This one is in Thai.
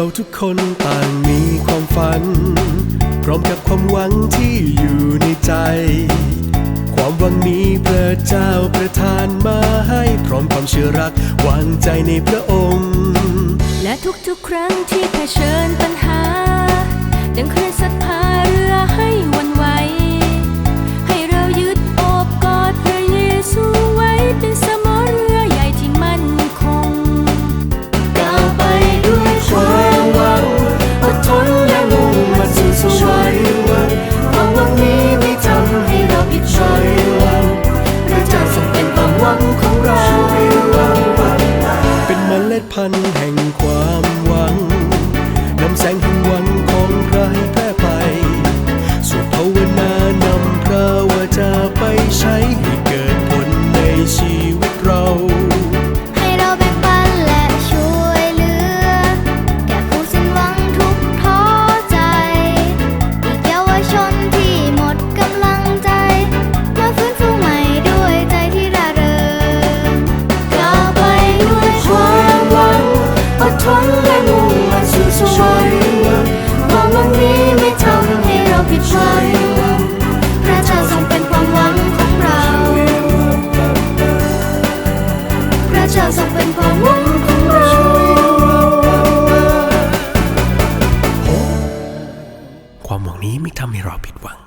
เราทุกคนต่างมีความฝัน พร้อมกับความหวังที่อยู่ในใจ ความหวังนี้พระเจ้าประทานมาให้พร้อมความเชื่อรักวางใจในพระองค์ และทุกๆครั้งที่เผชิญปัญหา ดังเคลื่นซัทธา พันธุ์แห่ง เาทรงเป็นความหวังของเราความหวังนี้ไม่ทำให้เราผิดหวัง